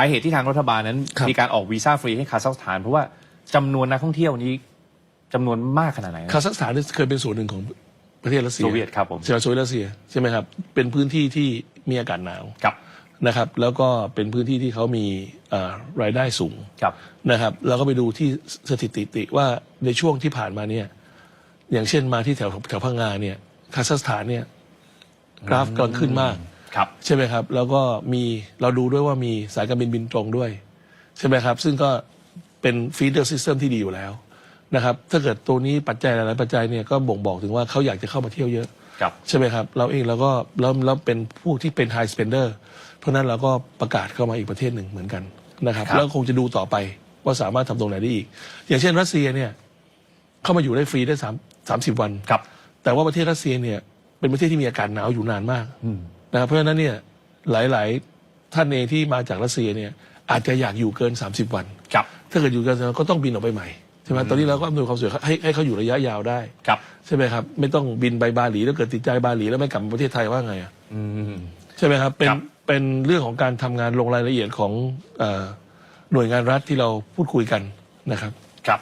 าเหตุที่ทางรัฐบาลนั้นครับ มีการออกวีซ่าฟรีให้คาซัคสถาน เพราะว่าจำนวนนักท่องเที่ยวนี้จำนวนมากขนาดไหนคาซัคสถานนี่เคยเป็นส่วนหนึ่งของประเทศรัสเซียโซเวียตครับผม ใช่ไหมโซเวียตรัสเซียใช่ไหมครับเป็นพื้นที่ที่มีอากาศหนาวครับนะครับ แล้วก็เป็นพื้นที่ที่เขามีเอ่อรายได้สูงครับ นะครับเราก็ไปดูที่สถิติติว่าในช่วงที่ผ่านมาเนี่ยอย่างเช่นมาที่แถวแถวพังงาเนี่ยคาซัคสถานเนี่ยกราฟกำลังขึ้นมาก ครับ ใช่ไหมครับ แล้วก็มีเราดูด้วยว่ามีสายการบินบินตรงด้วย ใช่ไหมครับ ซึ่งก็เป็นฟีเดอร์ซิสเต็มที่ดีอยู่แล้วนะครับ ถ้าเกิดตัวนี้ปัจจัยหลายๆปัจจัยเนี่ยก็บ่งบอกถึงว่าเขาอยากจะเข้ามาเที่ยวเยอะ ครับ ใช่ไหมครับ เราเองเราก็เราเราเป็นผู้ที่เป็นไฮสเปนเดอร์เพราะฉะนั้นเราก็ประกาศเข้ามาอีกประเทศหนึ่งเหมือนกันนะครับ ครับ แล้วคงจะดูต่อไปว่าสามารถทำตรงไหนได้อีก อย่างเช่นรัสเซียเนี่ยเข้ามาอยู่ได้ฟรีได้สามสามสิบวัน ครับ แต่ว่าประเทศรัสเซียเนี่ยเป็นประเทศที่มีอากาศหนาวอยู่นานมาก อืม นะครับเพราะฉะนั้นเนี่ยหลาย ๆ ท่านเองที่มาจากรัสเซียเนี่ยอาจจะอยากอยู่เกิน 30 วัน ครับ ถ้าเกิดอยู่เกิน30วันก็ต้องบินออกไปใหม่ใช่ไหมตอนนี้เราก็อำนวยความสะดวกให้ให้เขาอยู่ระยะยาวได้ ครับ ใช่ไหมครับ ไม่ต้องบินไปบาหลีแล้วเกิดติดใจบาหลีแล้วไม่กลับมาประเทศไทยว่าไงอะอืม ใช่ไหมครับเป็นครับ เป็นเรื่องของการทำงานลงรายละเอียดของเอ่อหน่วยงานรัฐที่เราพูดคุยกันนะครับ ครับ